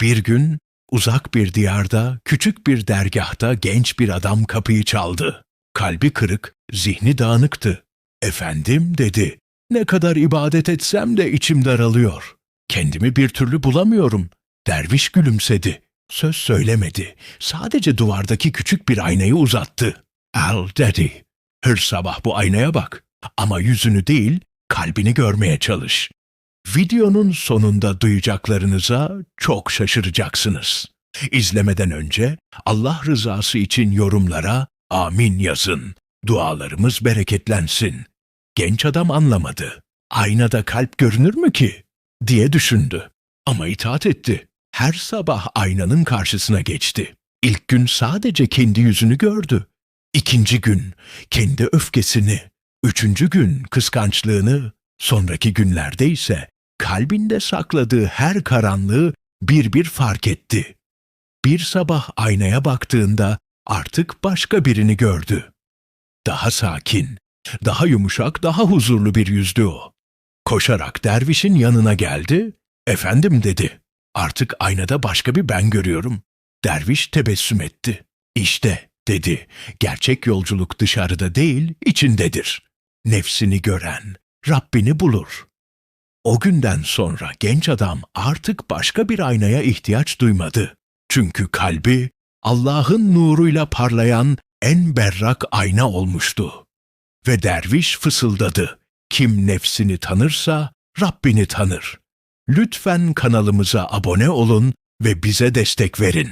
Bir gün uzak bir diyarda, küçük bir dergahta genç bir adam kapıyı çaldı. Kalbi kırık, zihni dağınıktı. Efendim dedi. Ne kadar ibadet etsem de içim daralıyor. Kendimi bir türlü bulamıyorum. Derviş gülümsedi. Söz söylemedi. Sadece duvardaki küçük bir aynayı uzattı. Al dedi. Her sabah bu aynaya bak. Ama yüzünü değil, kalbini görmeye çalış. Videonun sonunda duyacaklarınıza çok şaşıracaksınız. İzlemeden önce Allah rızası için yorumlara amin yazın. Dualarımız bereketlensin. Genç adam anlamadı. Aynada kalp görünür mü ki? diye düşündü. Ama itaat etti. Her sabah aynanın karşısına geçti. İlk gün sadece kendi yüzünü gördü. İkinci gün kendi öfkesini, üçüncü gün kıskançlığını, sonraki günlerde ise kalbinde sakladığı her karanlığı bir bir fark etti. Bir sabah aynaya baktığında artık başka birini gördü. Daha sakin, daha yumuşak, daha huzurlu bir yüzdü o. Koşarak dervişin yanına geldi, efendim dedi. Artık aynada başka bir ben görüyorum. Derviş tebessüm etti. İşte dedi, gerçek yolculuk dışarıda değil, içindedir. Nefsini gören, Rabbini bulur. O günden sonra genç adam artık başka bir aynaya ihtiyaç duymadı. Çünkü kalbi Allah'ın nuruyla parlayan en berrak ayna olmuştu. Ve derviş fısıldadı. Kim nefsini tanırsa Rabbini tanır. Lütfen kanalımıza abone olun ve bize destek verin.